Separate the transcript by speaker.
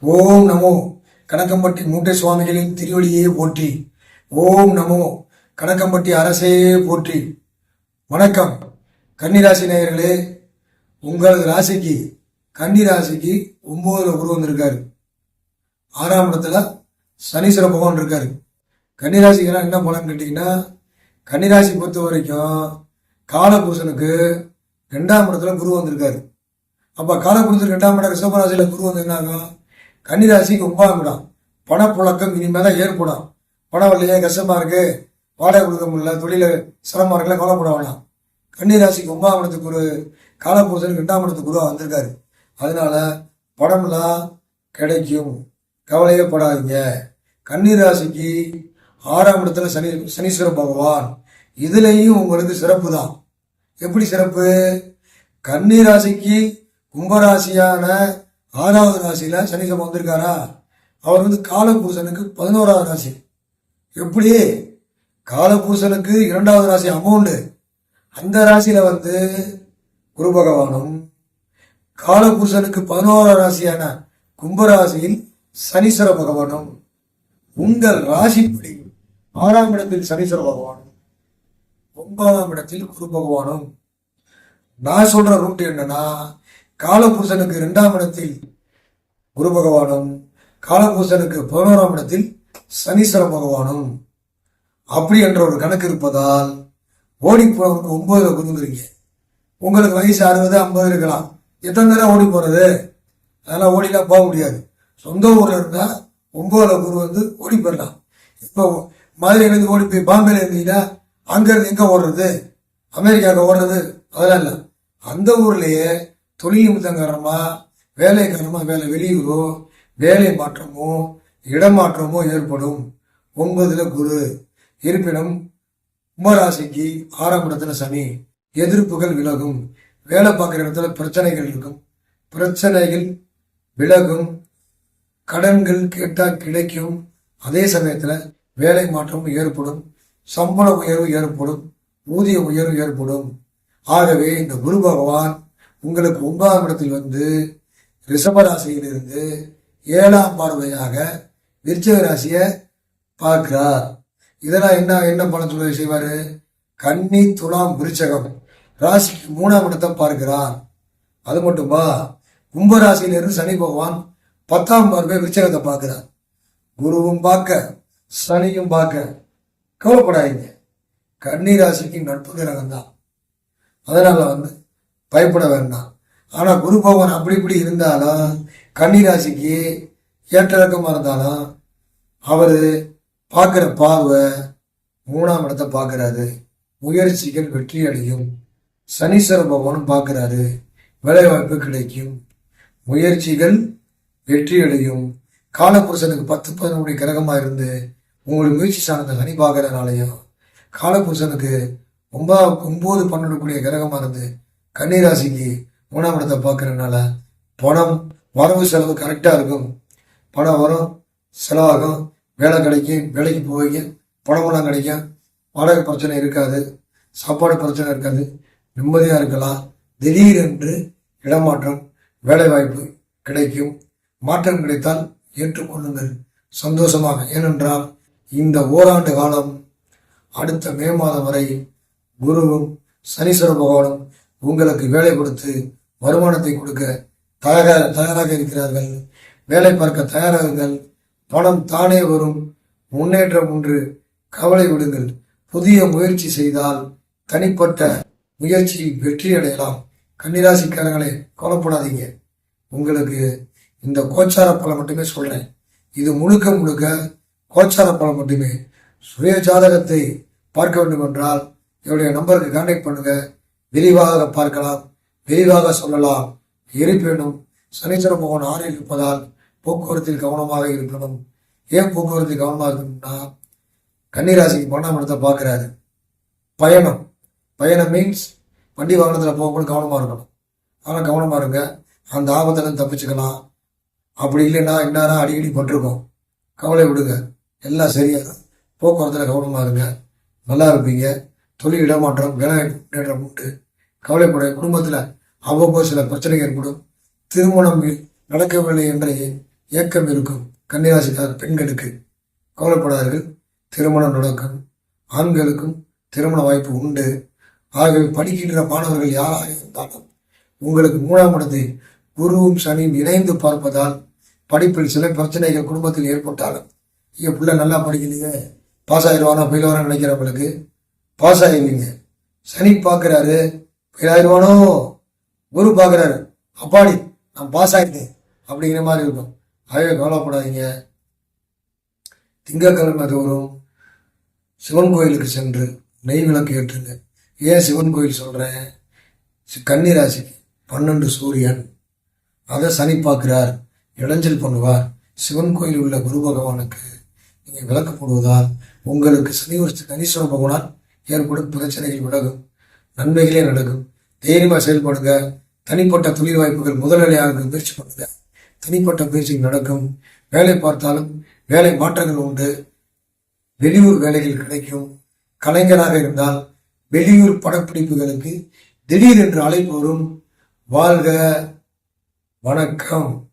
Speaker 1: ஓம் நமோ. கணக்கம்பட்டி மூட்டை சுவாமிகளின் திருவடியே போற்றி. ஓம் நமோ. கணக்கம்பட்டி அரசே போற்றி. வணக்கம். கன்னிராசி நேயர்களே உங்களது ராசிக்கு கன்னிராசிக்கு ஒன்பதுல குரு வந்திருக்காரு. ஆறாம் இடத்துல சனீஸ்வர பகவான் இருக்காரு. கன்னிராசிக்கெல்லாம் என்ன பலன் கேட்டிங்கன்னா கன்னிராசி பொறுத்த வரைக்கும் காலபுருஷனுக்கு ரெண்டாம் இடத்துல குரு வந்திருக்காரு. அப்போ காலபுருஷன் ரெண்டாம் இடம் ரிஷபராசியில் குரு வந்து கன்னிராசிக்கு ஒன்பதாம் இடம் பணப்புழக்கம் இனிமேல் தான் ஏற்படும். பணம் இல்லையே கஷ்டமாக இருக்கு. வாடகை கொடுக்க முடியல தொழில சிரமமாக இருக்கல கவலைப்பட வேணாம். கன்னிராசிக்கு ஒன்பதாம் இடத்துக்கு குரு காலபுருஷனுக்கு ரெண்டாம் இடத்துக்கு வந்திருக்காரு. அதனால பணம்லாம் கிடைக்கும். கவலையே படாதீங்க. கன்னிராசிக்கு ஆறாம் இடத்துல சனி சனீஸ்வர பகவான். இதுலேயும் உங்களுக்கு சிறப்பு தான் எப்படி சிறப்பு? கன்னிராசிக்கு கும்பராசியான ஆறாவது ராசியில் சனீஸ்வரன் வந்திருக்காரா? அவர் வந்து காலபுருஷனுக்கு பதினோராவது ராசி. எப்படி? காலபுருஷனுக்கு இரண்டாவது ராசி அமௌண்டு அந்த ராசியில் வந்து குரு பகவானும் காலபுருஷனுக்கு பதினோராம் ராசியான கும்பராசியில் சனீஸ்வர பகவானும் உங்கள் ராசிப்படி ஆறாம் இடத்தில் சனீஸ்வர பகவானும் ஒன்பதாம் இடத்தில் குரு பகவானும். நான் சொல்ற ரூட் என்னன்னா காலபுருஷனுக்கு இரண்டாம் இடத்தில் குரு பகவானும் காலபூசனுக்கு பதினோராம் இடத்தில் சனீஸ்வர பகவானும். அப்படி என்ற ஒரு கணக்கு இருப்பதால் ஓடி போறவங்க ஒன்பதுல குருங்கிறீங்க உங்களுக்கு வயசு அறுபது ஐம்பது இருக்கலாம். எத்தனை நேரம் ஓடி போறது? அதெல்லாம் ஓடிலாம் போக முடியாது. சொந்த ஊர்ல இருந்தா ஒன்பதுல குரு வந்து ஓடி போயிடலாம். இப்போ மதுரையிலேருந்து ஓடி போய் பாம்பேல இருந்தீங்கன்னா அங்க எங்கே எங்க ஓடுறது? அமெரிக்காவுக்கு ஓடுறது? அதெல்லாம் இல்லை. அந்த ஊர்லயே தொழில் நிமித்தம் வேலை காரணமாக வேலை வெளியூரோ வேலை மாற்றமோ இடமாற்றமோ ஏற்படும். ஒன்பதுல குரு. இருப்பினும் கும்பராசிக்கு ஆறாம் இடத்துல சனி. எதிர்ப்புகள் விலகும். வேலை பார்க்குற இடத்துல பிரச்சனைகள் இருக்கும். பிரச்சனைகள் விலகும். கடன்கள் கேட்டால் கிடைக்கும். அதே சமயத்தில் வேலை மாற்றம் ஏற்படும். சம்பள உயர்வு ஏற்படும். ஊதிய உயர்வு ஏற்படும். ஆகவே இந்த குரு பகவான் உங்களுக்கு ஒன்பதாம் இடத்தில் வந்து ரிஷபராசியிலிருந்து ஏழாம் பார்வையாக விருச்சக ராசியை பார்க்கிறார். இதெல்லாம் என்ன என்ன பலன் சொல்ல செய்வார்? கன்னி துலாம் விருச்சகம். ராசிக்கு மூணாம் இடத்தை பார்க்கிறார். அது மட்டுமா? கும்பராசியிலிருந்து சனி பகவான் பத்தாம் பார்வை விருச்சகத்தை பார்க்கிறார். குருவும் பார்க்க சனியும் பார்க்க கவலைப்படாதீங்க. கன்னி ராசிக்கு நட்பு கிரகம் தான் அதனால வந்து பயப்பட வேண்டாம். ஆனால் குரு பகவான் அப்படி இப்படி இருந்தாலும் கன்னிராசிக்கு ஏற்ற இறக்கமாக இருந்தாலும் அவர் பார்க்குற பார்வை மூணாம் இடத்தை பார்க்குறாரு. முயற்சிகள் வெற்றி அடையும். சனீஸ்வர பகவானும் பார்க்குறாரு. வேலைவாய்ப்பு கிடைக்கும். முயற்சிகள் வெற்றி அடையும். காலபுருஷனுக்கு பத்து பதினொன்று கிரகமாக இருந்து உங்களுக்கு முயற்சி சார்ந்த சனி பார்க்கறதுனாலையும் காலபுருஷனுக்கு ஒன்பதாம் ஒம்பது பன்னெண்டு கூடிய கிரகமாக இருந்து கன்னிராசிக்கு மூணாம் இடத்தை பார்க்குறதுனால பணம் வரவு செலவு கரெக்டாக இருக்கும். பணம் வரும் செலவாகும். வேலை கிடைக்கும் வேலைக்கு போவீங்க பணமெல்லாம் கிடைக்கும். வாடகை பிரச்சனை இருக்காது சாப்பாடு பிரச்சனை இருக்காது. நிம்மதியாக இருக்கலாம். திடீரென்று இடமாற்றம் வேலை வாய்ப்பு கிடைக்கும். மாற்றம் கிடைத்தால் ஏற்றுக்கொள்ளுங்கள். சந்தோஷமாக. ஏனென்றால் இந்த ஓராண்டு காலம் அடுத்த மே மாதம் வரை குருவும் சனீஸ்வர பகவானும் உங்களுக்கு வேலை கொடுத்து வருமானத்தை கொடுக்க தயாராக தயாராக இருக்கிறார்கள். வேலை பார்க்க தயாராகுங்கள். பணம் தானே வரும். முன்னேற்றம் ஒன்று. கவலை விடுங்கள். புதிய முயற்சி செய்தால் தனிப்பட்ட முயற்சி வெற்றி அடையலாம். கன்னிராசிக்காரங்களே கவலைப்படாதீங்க. உங்களுக்கு இந்த கோச்சார பலம் மட்டுமே சொல்றேன். இது முழுக்க முழுக்க கோச்சார பலம் மட்டுமே. சுய ஜாதகத்தை பார்க்க வேண்டும் என்றால் என்னுடைய நம்பருக்கு கான்டாக்ட் பண்ணுங்கள் விரிவாக பார்க்கலாம். விரிவாக சொல்லலாம். இருப்பினும் சனீஸ்வர பகவான் ஆறில் இருப்பதால் போக்குவரத்தில் கவனமாக இருக்கணும். ஏன் போக்குவரத்தில் கவனமாக இருக்கணும்னா கன்னிராசிக்கு பன்னெண்டாம் இடத்தை பார்க்குறாரு. பயணம். பயணம் மீன்ஸ் வண்டி வாகனத்தில் போகும்போது கவனமாக இருக்கணும். ஆனால் கவனமாக இருங்க. அந்த ஆபத்திலேருந்து தப்பிச்சுக்கலாம். அப்படி இல்லைன்னா இந்நேரம் அடிக்கடி பட்டிருக்கோம் கவலை விடுங்க. எல்லாம் சரியாக போக்குவரத்தில் கவனமாக இருங்க. நல்லா இருப்பீங்க. தொழில் இடமாற்றம் வேலை முன்னேற்றம் உண்டு. கவலைப்பட குடும்பத்தில் அவ்வப்போது சில பிரச்சனைகள் ஏற்படும். திருமணம் நடக்கவில்லை என்ற ஏக்கம் இருக்கும் கன்னிராசிக்கார பெண்களுக்கு. கவலைப்படாதீர்கள். திருமணம் நடக்கும். ஆண்களுக்கும் திருமண வாய்ப்பு உண்டு. ஆகவே படிக்கின்ற மாணவர்கள் யாராக இருந்தாலும் உங்களுக்கு மூணாம் இடத்தை குருவும் சனியும் இணைந்து பார்ப்பதால் படிப்பில் சில பிரச்சனைகள் குடும்பத்தில் ஏற்பட்டாலும் இங்கே பிள்ளை நல்லா படிக்கலையே பாஸ் ஆயிடுவானா ஃபெயில் நினைக்கிறவங்களுக்கு பாஸ் ஆயிருவீங்க சனி பார்க்குறாரு ஃபெயில் ஆயிடுவானோ குரு பார்க்குறாரு அப்பாடி நான் பாஸ் ஆயிட்டேன் அப்படிங்கிற மாதிரி இருக்கும். ஆகவே கவலைப்படாதீங்க. திங்கட்கிழமை தோறும் சிவன் கோயிலுக்கு சென்று நெய் விளக்கு ஏற்றுங்க. ஏன் சிவன் கோயில் சொல்கிறேன் கன்னிராசிக்கு பன்னெண்டு சூரியன். அதை சனி பார்க்குறார் இடைஞ்சல் பண்ணுவார். சிவன் கோயில் உள்ள குரு பகவானுக்கு நீங்கள் விளக்கு போடுவதால் உங்களுக்கு சனி வருஷத்துக்கு கணீஸ்வர பகவான் ஏற்படும் பிரச்சனைகள் விலகும் நன்மைகளே நடக்கும் தைரியமாக செயல்படுங்க. தனிப்பட்ட தொழில் வாய்ப்புகள் முதலாளியாக முயற்சி பண்ணுங்க. தனிப்பட்ட முயற்சிகள் நடக்கும். வேலை பார்த்தாலும் வேலை மாற்றங்கள் உண்டு. வெளியூர் வேலைகள் கிடைக்கும். கலைஞராக இருந்தால் வெளியூர் படப்பிடிப்புகளுக்கு திடீரென்று அழைப்பு வரும். வாழ்க வணக்கம்.